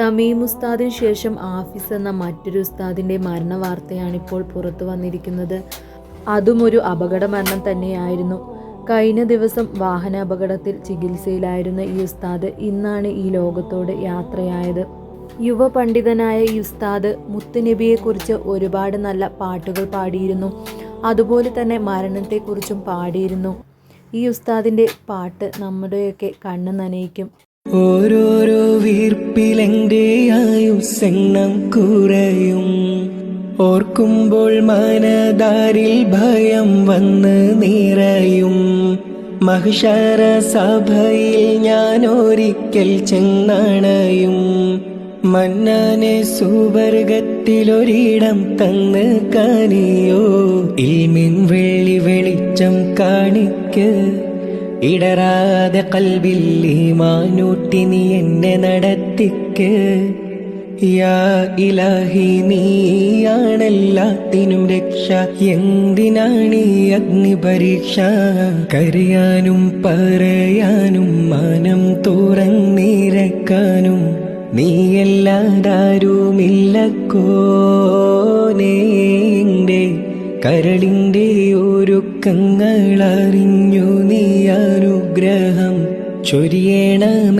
Tamim ഉസ്താദിന് ശേഷം ആഫിസ് എന്ന മറ്റൊരു ഉസ്താദിന്റെ മരണവാർത്തയാണ് ഇപ്പോൾ പുറത്തു വന്നിരിക്കുന്നത്. അതും ഒരു അപകട മരണം തന്നെയായിരുന്നു. കഴിഞ്ഞ ദിവസം വാഹന അപകടത്തിൽ ചികിത്സയിലായിരുന്ന ഈ ഉസ്താദ് ഇന്നാണ് ഈ ലോകത്തോട് യാത്രയായത്. യുവ പണ്ഡിതനായ ഈ ഉസ്താദ് മുത്തുനബിയെക്കുറിച്ച് ഒരുപാട് നല്ല പാട്ടുകൾ പാടിയിരുന്നു. അതുപോലെ തന്നെ മരണത്തെക്കുറിച്ചും പാടിയിരുന്നു. ഈ ഉസ്താദിന്റെ പാട്ട് നമ്മുടെയൊക്കെ കണ്ണ് നനയിക്കും. ഓരോരോ വീർപ്പിലെന്റെ ആയുസെണ്ണം കുറയും. ഓർക്കുമ്പോൾ മനതാരിൽ ഭയം വന്ന് നിറയും. മഹിഷാര സഭയിൽ ഞാൻ ഒരിക്കൽ ചെന്നണയും. മന്നാനെ സുവർഗത്തിലൊരിടം തന്ന് കാനിയോ ഇൽമിൻ വെള്ളി വെളിച്ചം കാണിക്ക്. ഇടറാതെ കൽവിൽ ഈമാനൂട്ടി നീ എന്നെ നടത്തിക്ക്. യാ ഇലാഹി നീയാണെല്ലാത്തിനും രക്ഷ. എന്തിനാണ് ഈ അഗ്നി പരീക്ഷ കരയാനും പറയാനും മാനം തുറന്നിരക്കാനും. നീയല്ലാതാരുമില്ലക്കോനേന്റെ കരളിന്റെ ഒരുക്കങ്ങൾ അറിഞ്ഞു നീ അനുഗ്രഹം ചൊരിയണം